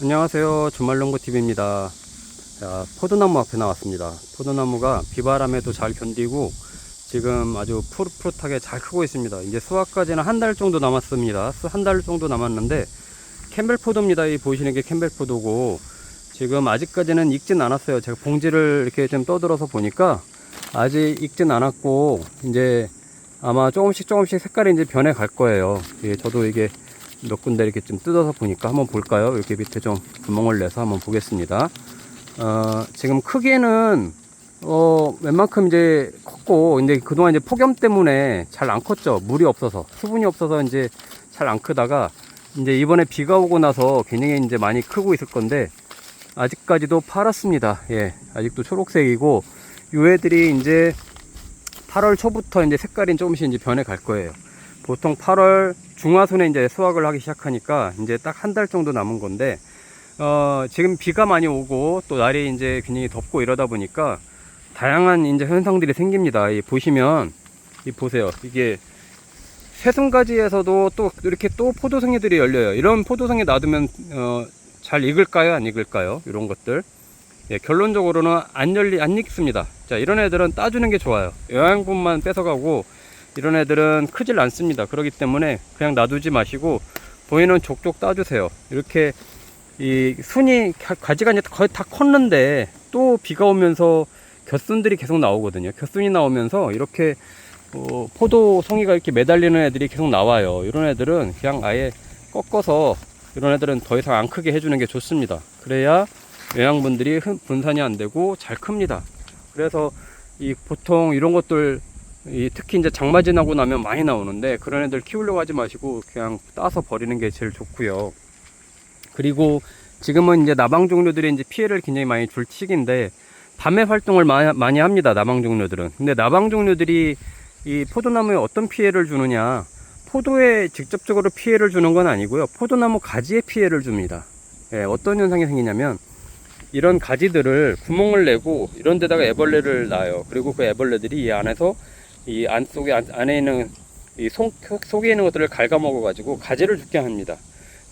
안녕하세요. 주말농구TV입니다. 자, 포도나무 앞에 나왔습니다. 포도나무가 비바람에도 잘 견디고 지금 아주 푸릇푸릇하게 잘 크고 있습니다. 이제 수확까지는 한 달 정도 남았습니다. 한 달 정도 남았는데 캠벨포도입니다. 이 보시는 게 캠벨포도고 지금 아직까지는 익진 않았어요. 제가 봉지를 이렇게 좀 떠들어서 보니까 아직 익진 않았고 이제 아마 조금씩 조금씩 색깔이 이제 변해 갈 거예요. 예, 저도 이게 몇 군데 이렇게 좀 뜯어서 보니까 한번 볼까요? 이렇게 밑에 좀 구멍을 내서 한번 보겠습니다. 어, 지금 크기는 어, 웬만큼 이제 컸고, 근데 그동안 이제 폭염 때문에 잘 안 컸죠. 물이 없어서, 수분이 없어서 이제 잘 안 크다가, 이제 이번에 비가 오고 나서 굉장히 이제 많이 크고 있을 건데, 아직까지도 파랗습니다. 예, 아직도 초록색이고, 요 애들이 이제 8월 초부터 이제 색깔이 조금씩 이제 변해 갈 거예요. 보통 8월 중하순에 이제 수확을 하기 시작하니까 이제 딱 한 달 정도 남은 건데, 어, 지금 비가 많이 오고 또 날이 이제 굉장히 덥고 이러다 보니까 다양한 이제 현상들이 생깁니다. 이 보시면, 이 보세요. 이게 새순가지에서도 또 이렇게 또 포도송이들이 열려요. 이런 포도송이 놔두면, 어, 잘 익을까요? 안 익을까요? 이런 것들. 예, 결론적으로는 안 열리, 안 익습니다. 자, 이런 애들은 따주는 게 좋아요. 영양분만 뺏어가고, 이런 애들은 크질 않습니다. 그렇기 때문에 그냥 놔두지 마시고, 보이는 족족 따주세요. 이렇게, 이 순이, 가- 가지가 이제 거의 다 컸는데, 또 비가 오면서 곁순들이 계속 나오거든요. 곁순이 나오면서 이렇게, 어, 포도 송이가 이렇게 매달리는 애들이 계속 나와요. 이런 애들은 그냥 아예 꺾어서, 이런 애들은 더 이상 안 크게 해주는 게 좋습니다. 그래야 영양분들이 흠- 분산이 안 되고 잘 큽니다. 그래서 이 보통 이런 것들 이 특히 이제 장마 지나고 나면 많이 나오는데 그런 애들 키우려고 하지 마시고 그냥 따서 버리는 게 제일 좋고요. 그리고 지금은 이제 나방 종류들이 이제 피해를 굉장히 많이 줄 시기인데 밤에 활동을 많이, 합니다. 나방 종류들은. 근데 나방 종류들이 이 포도나무에 어떤 피해를 주느냐? 포도에 직접적으로 피해를 주는 건 아니고요. 포도나무 가지에 피해를 줍니다. 예, 어떤 현상이 생기냐면 이런 가지들을 구멍을 내고 이런 데다가 애벌레를 놔요. 그리고 그 애벌레들이 이 안에서 이 안 속에 안, 안에 있는 이 속, 속에 있는 것들을 갉아먹어 가지고 가지를 죽게 합니다.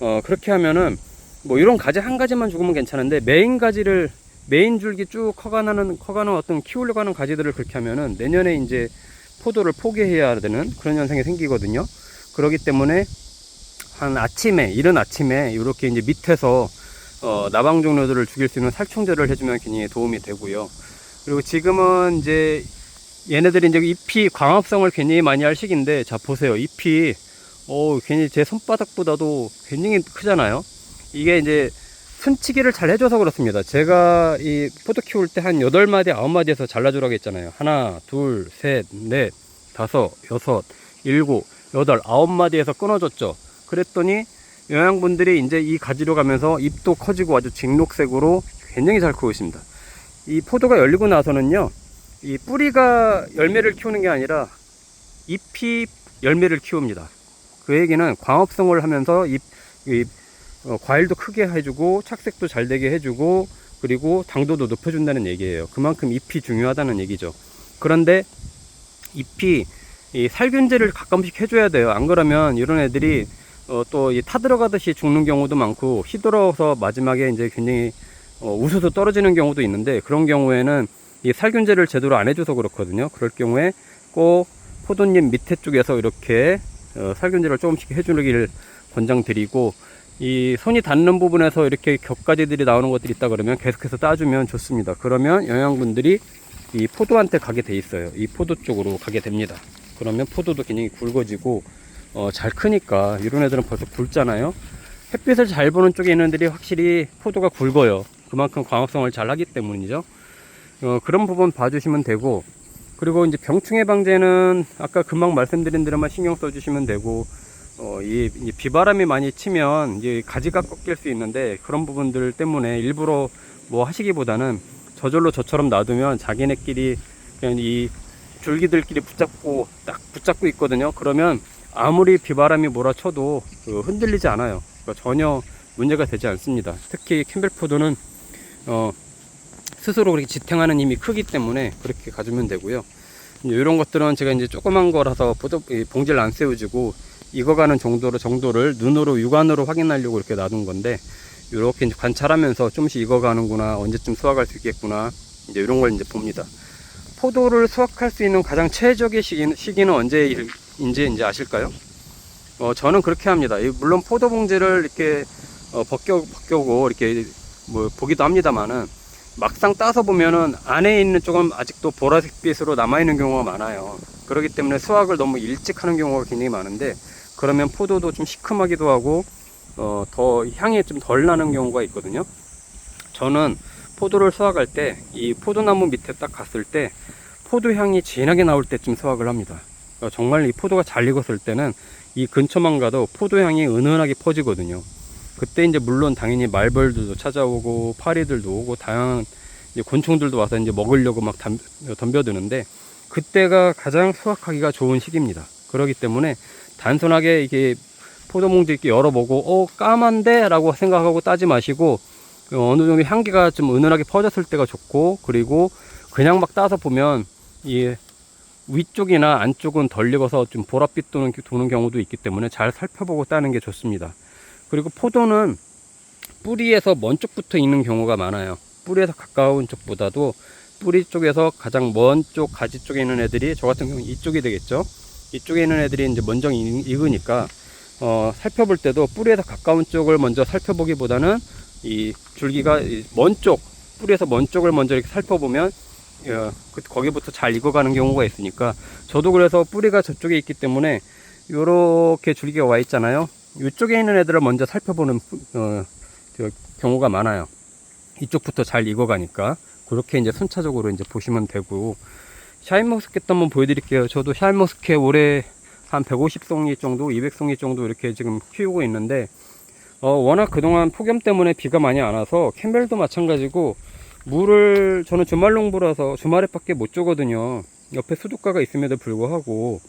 어, 그렇게 하면은 뭐 이런 가지 한 가지만 죽으면 괜찮은데 메인 가지를 메인 줄기 쭉 커가는 커가는 어떤 키우려고 하는 가지들을 그렇게 하면은 내년에 이제 포도를 포기해야 되는 그런 현상이 생기거든요. 그렇기 때문에 한 아침에 이른 아침에 이렇게 이제 밑에서 어, 나방 종류들을 죽일 수 있는 살충제를 해주면 굉장히 도움이 되고요. 그리고 지금은 이제 얘네들이 이제 잎이 광합성을 굉장히 많이 할 시기인데 자 보세요 잎이 어 괜히 제 손바닥보다도 굉장히 크잖아요. 이게 이제 순치기를 잘 해줘서 그렇습니다. 제가 이 포도 키울 때 한 8마디, 9마디에서 잘라주라고 했잖아요. 하나, 둘, 셋, 넷, 다섯, 여섯, 일곱, 여덟, 아홉 마디에서 끊어줬죠. 그랬더니 영양분들이 이제 이 가지로 가면서 잎도 커지고 아주 진녹색으로 굉장히 잘 크고 있습니다. 이 포도가 열리고 나서는요, 이 뿌리가 열매를 키우는 게 아니라 잎이 열매를 키웁니다. 그 얘기는 광합성을 하면서 잎, 이 어, 과일도 크게 해주고 착색도 잘 되게 해주고 그리고 당도도 높여준다는 얘기예요. 그만큼 잎이 중요하다는 얘기죠. 그런데 잎이 이 살균제를 가끔씩 해줘야 돼요. 안 그러면 이런 애들이 어, 또이 타들어가듯이 죽는 경우도 많고 휘돌아서 마지막에 이제 굉장히 어, 우수수 떨어지는 경우도 있는데 그런 경우에는 이 살균제를 제대로 안 해줘서 그렇거든요. 그럴 경우에 꼭 포도잎 밑에 쪽에서 이렇게 어, 살균제를 조금씩 해주길 권장드리고 이 손이 닿는 부분에서 이렇게 격가지들이 나오는 것들이 있다 그러면 계속해서 따주면 좋습니다. 그러면 영양분들이 이 포도한테 가게 돼 있어요. 이 포도 쪽으로 가게 됩니다. 그러면 포도도 굉장히 굵어지고 어, 잘 크니까 이런 애들은 벌써 굵잖아요. 햇빛을 잘 보는 쪽에 있는 애들이 확실히 포도가 굵어요. 그만큼 광합성을 잘 하기 때문이죠. 어, 그런 부분 봐주시면 되고 그리고 이제 병충해 방제는 아까 금방 말씀드린 대로만 신경 써주시면 되고 어, 이, 이 비바람이 많이 치면 이제 가지가 꺾일 수 있는데 그런 부분들 때문에 일부러 뭐 하시기보다는 저절로 저처럼 놔두면 자기네끼리 그냥 이 줄기들끼리 붙잡고 딱 붙잡고 있거든요. 그러면 아무리 비바람이 몰아쳐도 그 흔들리지 않아요. 그러니까 전혀 문제가 되지 않습니다. 특히 캠벨포도는 어, 스스로 그렇게 지탱하는 힘이 크기 때문에 그렇게 가주면 되고요. 이런 것들은 제가 이제 조그만 거라서 봉지를 안 세워주고 익어가는 정도로 정도를 눈으로 육안으로 확인하려고 이렇게 놔둔 건데 이렇게 관찰하면서 조금씩 익어가는구나 언제쯤 수확할 수 있겠구나 이제 이런 걸 이제 봅니다. 포도를 수확할 수 있는 가장 최적의 시기는, 시기는 언제인지 이제 아실까요? 어, 저는 그렇게 합니다. 이 물론 포도 봉지를 이렇게 어, 벗겨 벗겨고 이렇게 뭐 보기도 합니다만은 막상 따서 보면은 안에 있는 쪽은 아직도 보라색빛으로 남아 있는 경우가 많아요. 그렇기 때문에 수확을 너무 일찍 하는 경우가 굉장히 많은데 그러면 포도도 좀 시큼하기도 하고 어, 더 향이 좀 덜 나는 경우가 있거든요. 저는 포도를 수확할 때 이 포도나무 밑에 딱 갔을 때 포도 향이 진하게 나올 때쯤 수확을 합니다. 그러니까 정말 이 포도가 잘 익었을 때는 이 근처만 가도 포도 향이 은은하게 퍼지거든요. 그때 이제 물론 당연히 말벌들도 찾아오고 파리들도 오고 다양한 이제 곤충들도 와서 이제 먹으려고 막 덤, 덤벼드는데 그때가 가장 수확하기가 좋은 시기입니다. 그렇기 때문에 단순하게 이게 포도몽지 이렇게 열어보고 어 까만데 라고 생각하고 따지 마시고 어, 어느 정도 향기가 좀 은은하게 퍼졌을 때가 좋고 그리고 그냥 막 따서 보면 이 위쪽이나 안쪽은 덜 익어서 좀 보랏빛 도는, 도는 경우도 있기 때문에 잘 살펴보고 따는 게 좋습니다. 그리고 포도는 뿌리에서 먼 쪽부터 익는 경우가 많아요. 뿌리에서 가까운 쪽보다도 뿌리 쪽에서 가장 먼 쪽 가지 쪽에 있는 애들이 저 같은 경우는 이쪽이 되겠죠. 이쪽에 있는 애들이 이제 먼저 익- 익으니까 어, 살펴볼 때도 뿌리에서 가까운 쪽을 먼저 살펴보기보다는 이 줄기가 이먼 쪽, 뿌리에서 먼 쪽을 먼저 이렇게 살펴보면 어, 그- 거기부터 잘 익어가는 경우가 있으니까 저도 그래서 뿌리가 저쪽에 있기 때문에 요렇게 줄기가 와 있잖아요. 이쪽에 있는 애들을 먼저 살펴보는 어, 저 경우가 많아요. 이쪽부터 잘 익어가니까 그렇게 이제 순차적으로 이제 보시면 되고 샤인머스켓도 한번 보여드릴게요. 저도 샤인머스켓 올해 한 150송이 정도, 200송이 정도 이렇게 지금 키우고 있는데 어, 워낙 그동안 폭염 때문에 비가 많이 안 와서 캠벨도 마찬가지고 물을 저는 주말 농부라서 주말에 밖에 못 주거든요. 옆에 수도가가 있음에도 불구하고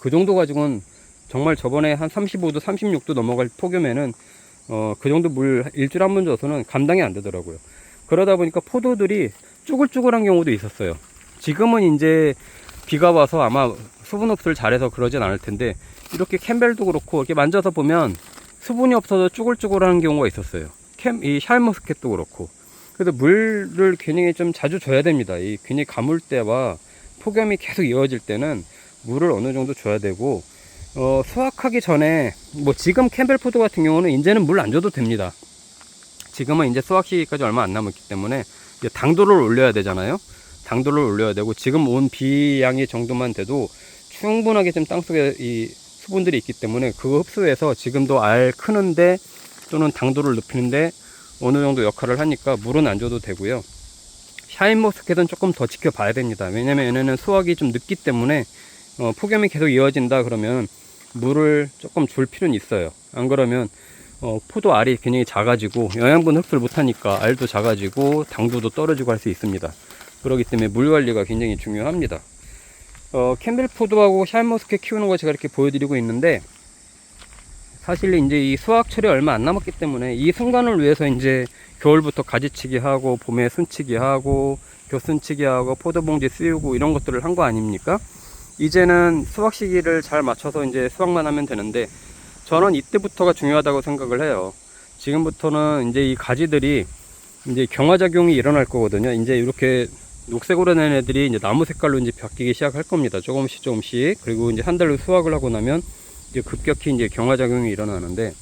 그 정도 가지고는 정말 저번에 한 35도, 36도 넘어갈 폭염에는 어, 그 정도 물 일주일에 한 번 줘서는 감당이 안 되더라고요. 그러다 보니까 포도들이 쭈글쭈글한 경우도 있었어요. 지금은 이제 비가 와서 아마 수분 흡수를 잘해서 그러진 않을 텐데 이렇게 캠벨도 그렇고 이렇게 만져서 보면 수분이 없어서 쭈글쭈글한 경우가 있었어요. 캠, 이 샬머스켓도 그렇고. 그래서 물을 굉장히 좀 자주 줘야 됩니다. 이 굉장히 가물 때와 폭염이 계속 이어질 때는 물을 어느 정도 줘야 되고 어, 수확하기 전에 뭐 지금 캠벨 포도 같은 경우는 이제는 물 안 줘도 됩니다. 지금은 이제 수확 시기까지 얼마 안 남았기 때문에 당도를 올려야 되잖아요. 당도를 올려야 되고 지금 온 비양의 정도만 돼도 충분하게 지금 땅속에 이 수분들이 있기 때문에 그거 흡수해서 지금도 알 크는데 또는 당도를 높이는데 어느 정도 역할을 하니까 물은 안 줘도 되고요. 샤인머스켓은 조금 더 지켜봐야 됩니다. 왜냐면 얘네는 수확이 좀 늦기 때문에 어, 폭염이 계속 이어진다 그러면 물을 조금 줄 필요는 있어요. 안 그러면 어, 포도 알이 굉장히 작아지고 영양분 흡수를 못하니까 알도 작아지고 당도도 떨어지고 할 수 있습니다. 그렇기 때문에 물 관리가 굉장히 중요합니다. 어, 캠벨 포도하고 샤인머스켓 키우는 거 제가 이렇게 보여드리고 있는데 사실 이제 이 수확철이 얼마 안 남았기 때문에 이 순간을 위해서 이제 겨울부터 가지치기 하고 봄에 순치기 하고 교순치기 하고 포도봉지 씌우고 이런 것들을 한 거 아닙니까? 이제는 수확 시기를 잘 맞춰서 이제 수확만 하면 되는데 저는 이때부터가 중요하다고 생각을 해요. 지금부터는 이제 이 가지들이 이제 경화작용이 일어날 거거든요. 이제 이렇게 녹색으로 된 애들이 이제 나무 색깔로 이제 바뀌기 시작할 겁니다. 조금씩 조금씩. 그리고 이제 한 달로 수확을 하고 나면 이제 급격히 이제 경화작용이 일어나는데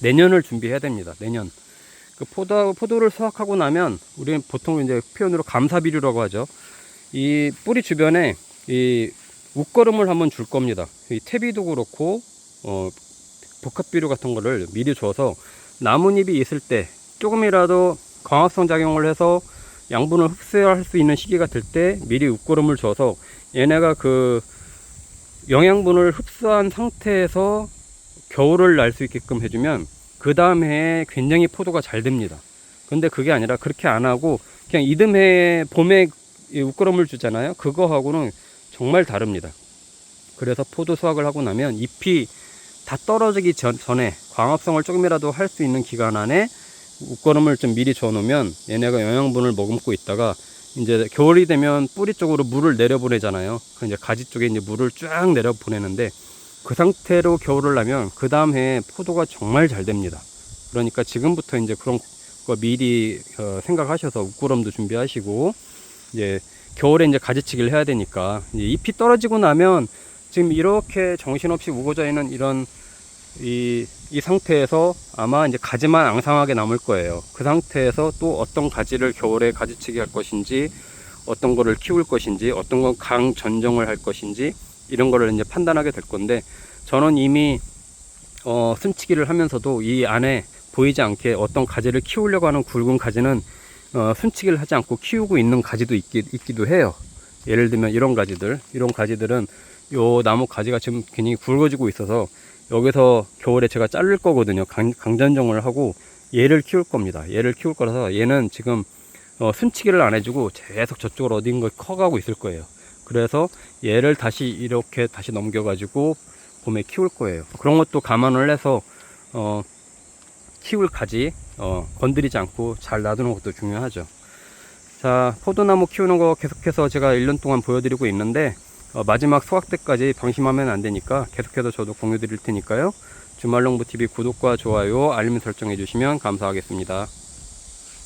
내년을 준비해야 됩니다. 내년. 그 포도, 포도를 수확하고 나면 우리는 보통 이제 표현으로 감사비료라고 하죠. 이 뿌리 주변에 이 웃거름을 한번 줄 겁니다. 이 퇴비도 그렇고 어, 복합비료 같은 거를 미리 줘서 나뭇잎이 있을 때 조금이라도 광합성 작용을 해서 양분을 흡수할 수 있는 시기가 될 때 미리 웃거름을 줘서 얘네가 그 영양분을 흡수한 상태에서 겨울을 날 수 있게끔 해주면 그 다음 해에 굉장히 포도가 잘 됩니다. 근데 그게 아니라 그렇게 안 하고 그냥 이듬해 봄에 이 웃거름을 주잖아요. 그거하고는 정말 다릅니다. 그래서 포도 수확을 하고 나면 잎이 다 떨어지기 전, 전에 광합성을 조금이라도 할 수 있는 기간 안에 웃거름을 좀 미리 줘 놓으면 얘네가 영양분을 머금고 있다가 이제 겨울이 되면 뿌리 쪽으로 물을 내려보내잖아요. 그 이제 가지 쪽에 이제 물을 쫙 내려보내는데 그 상태로 겨울을 나면 그 다음 해에 포도가 정말 잘 됩니다. 그러니까 지금부터 이제 그런 거 미리 어, 생각하셔서 웃구름도 준비하시고 이제 겨울에 이제 가지치기를 해야 되니까 잎이 떨어지고 나면 지금 이렇게 정신없이 우거져 있는 이런 이, 이 상태에서 아마 이제 가지만 앙상하게 남을 거예요. 그 상태에서 또 어떤 가지를 겨울에 가지치기 할 것인지, 어떤 거를 키울 것인지, 어떤 건 강 전정을 할 것인지, 이런 거를 이제 판단하게 될 건데, 저는 이미, 어, 순치기를 하면서도 이 안에 보이지 않게 어떤 가지를 키우려고 하는 굵은 가지는, 어, 순치기를 하지 않고 키우고 있는 가지도 있기, 있기도 해요. 예를 들면 이런 가지들, 이런 가지들은 요 나무 가지가 지금 굉장히 굵어지고 있어서 여기서 겨울에 제가 자를 거거든요. 강, 강전정을 하고 얘를 키울 겁니다. 얘를 키울 거라서 얘는 지금 어, 순치기를 안 해주고 계속 저쪽으로 어딘가 커가고 있을 거예요. 그래서 얘를 다시 이렇게 다시 넘겨가지고 봄에 키울 거예요. 그런 것도 감안을 해서 어, 키울 가지 어, 건드리지 않고 잘 놔두는 것도 중요하죠. 자, 포도나무 키우는 거 계속해서 제가 1년 동안 보여드리고 있는데 어, 마지막 수확 때까지 방심하면 안 되니까 계속해서 저도 공유 드릴 테니까요. 주말농부TV 구독과 좋아요, 알림 설정해 주시면 감사하겠습니다.